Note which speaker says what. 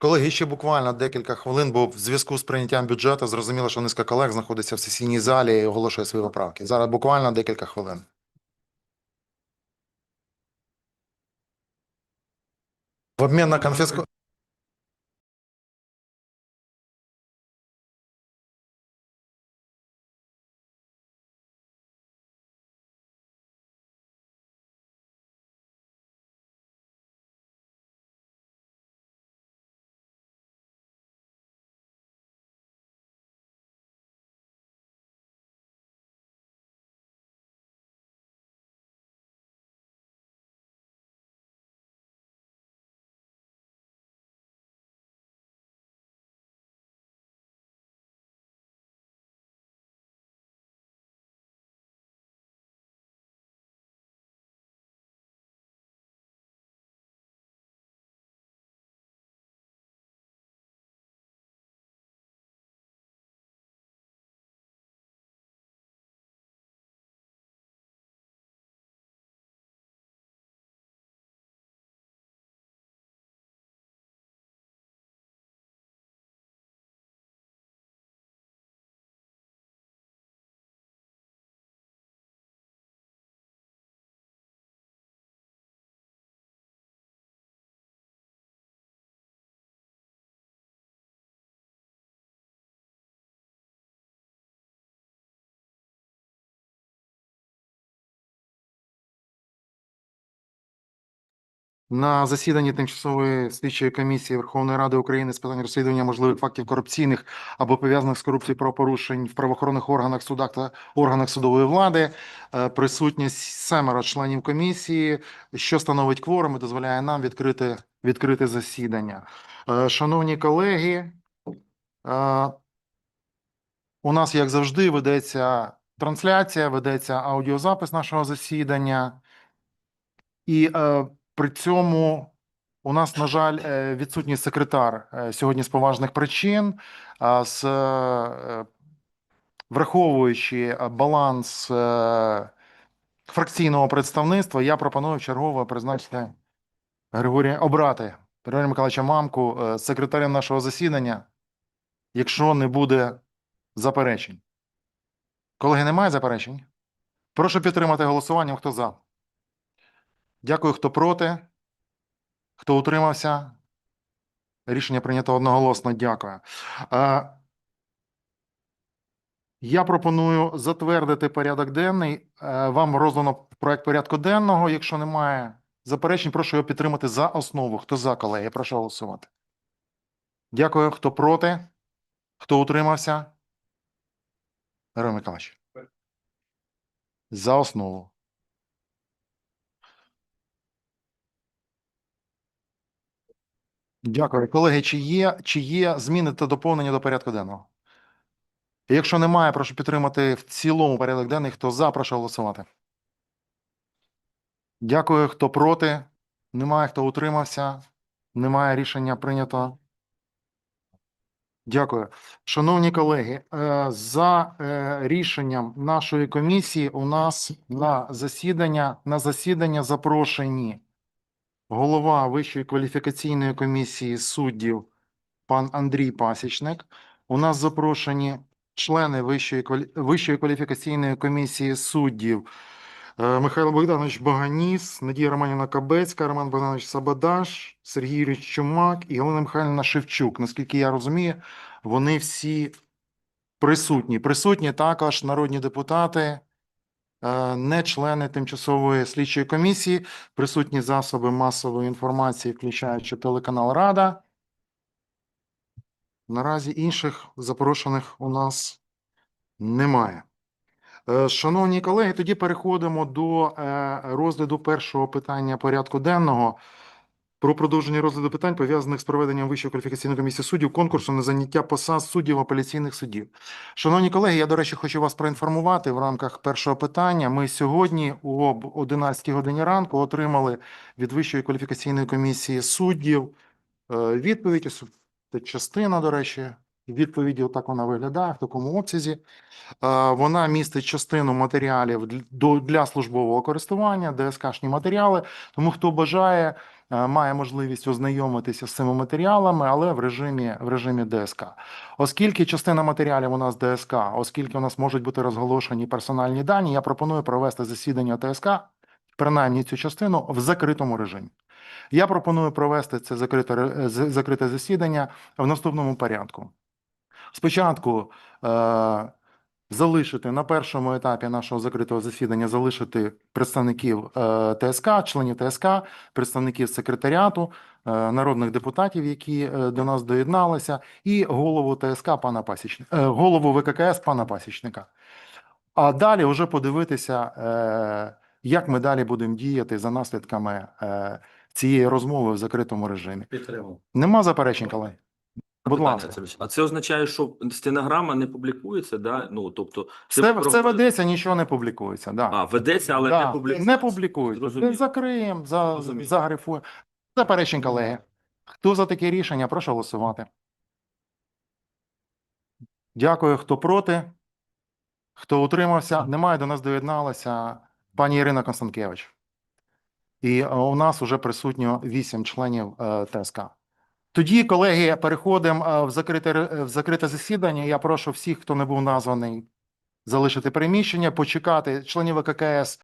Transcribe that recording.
Speaker 1: Колеги, ще буквально декілька хвилин, бо в зв'язку з прийняттям бюджету зрозуміло, що низка колег знаходиться в сесійній залі і оголошує свої поправки. Зараз буквально декілька хвилин. В обмін на конфіску... На засіданні тимчасової слідчої комісії Верховної Ради України з питань розслідування можливих фактів корупційних або пов'язаних з корупцією правопорушень в правоохоронних органах, судах та органах судової влади е, присутні семеро членів комісії, що становить кворум і дозволяє нам відкрити, відкрити засідання. Е, Шановні колеги, е, у нас, як завжди, ведеться трансляція, ведеться аудіозапис нашого засідання. І е, при цьому у нас, на жаль, е, відсутній секретар е, сьогодні з поважних причин. З, е, враховуючи баланс фракційного представництва, я пропоную чергово призначити Григорія обрати Григорія Миколаївича Мамку секретарем нашого засідання, якщо не буде заперечень. Колеги, немає заперечень? Прошу підтримати голосуванням. Хто за? Дякую, хто проти. Хто утримався? Рішення прийнято одноголосно. Дякую. Е, Я пропоную затвердити порядок денний. Е, Вам роздано проект порядку денного. Якщо немає заперечень, прошу його підтримати за основу. Хто за, колеги? Прошу голосувати. Дякую. Хто проти? Хто утримався? Григорій Миколаївич. За основу. Дякую. Колеги, чи є, чи є зміни та доповнення до порядку денного? Якщо немає, прошу підтримати в цілому порядок денний. Хто за, прошу голосувати. Дякую. Хто проти? Немає. Хто утримався? Немає рішення прийнято. Дякую. Шановні колеги, е, за е, рішенням нашої комісії у нас на засідання, на засідання запрошені голова Вищої кваліфікаційної комісії суддів пан Андрій Пасічник. У нас запрошені члени Вищої. Вищої кваліфікаційної комісії суддів е, Михайло Богданович Баганіс, Надія Романівна Кабецька, Роман Богданович Сабадаш, Сергій Юрійович Чумак і Галина Михайлівна Шевчук. Наскільки я розумію, вони всі присутні. Присутні також народні депутати, не члени тимчасової слідчої комісії, присутні засоби масової інформації, включаючи телеканал Рада. Наразі інших запрошених у нас немає. Е, Шановні колеги, тоді переходимо до е, розгляду першого питання порядку денного про продовження розгляду питань, пов'язаних з проведенням Вищої кваліфікаційної комісії суддів конкурсу на заняття посад суддів апеляційних судів. Шановні колеги, я, до речі, хочу вас проінформувати в рамках першого питання. Ми сьогодні об 11 годині ранку отримали від Вищої кваліфікаційної комісії суддів е, відповідь. Частина, до речі, Відповіді отак вона виглядає в такому обсязі. Е, Вона містить частину матеріалів для службового користування, ДСКшні матеріали. Тому хто бажає, е, має можливість ознайомитися з цими матеріалами, але в режимі, в режимі ДСК. Оскільки частина матеріалів у нас ДСК, оскільки у нас можуть бути розголошені персональні дані, я пропоную провести засідання ТСК, принаймні цю частину, в закритому режимі. Я пропоную провести це закрите, закрите засідання в наступному порядку. Спочатку е, залишити на першому етапі нашого закритого засідання залишити представників е, ТСК, членів ТСК, представників секретаріату, е, народних депутатів, які е, до нас доєдналися, і голову ТСК пана Пасічника, е, голову ВККС пана Пасічника. А далі вже подивитися, е, як ми далі будемо діяти за наслідками е, цієї розмови в закритому режимі.
Speaker 2: Підтримав.
Speaker 1: Нема заперечень, колеги? Будь ласка.
Speaker 2: Сергій. А це означає, що стенограма не публікується, да? Ну, тобто,
Speaker 1: Це,
Speaker 2: про-
Speaker 1: це ведеться, нічого не публікується. Да.
Speaker 2: А, ведеться, але
Speaker 1: Да,
Speaker 2: не публікується.
Speaker 1: Не публікується. Закриємо, за, загрифуємо. Заперечень, колеги. Хто за таке рішення? Прошу голосувати. Дякую. Хто проти? Хто утримався? Немає, до нас доєдналася пані Ірина Констанкевич. І у нас вже присутньо вісім членів е, ТСК. Тоді, колеги, переходимо е, в закрите, ре- в закрите засідання. Я прошу всіх, хто не був названий, залишити приміщення, почекати членів ВККС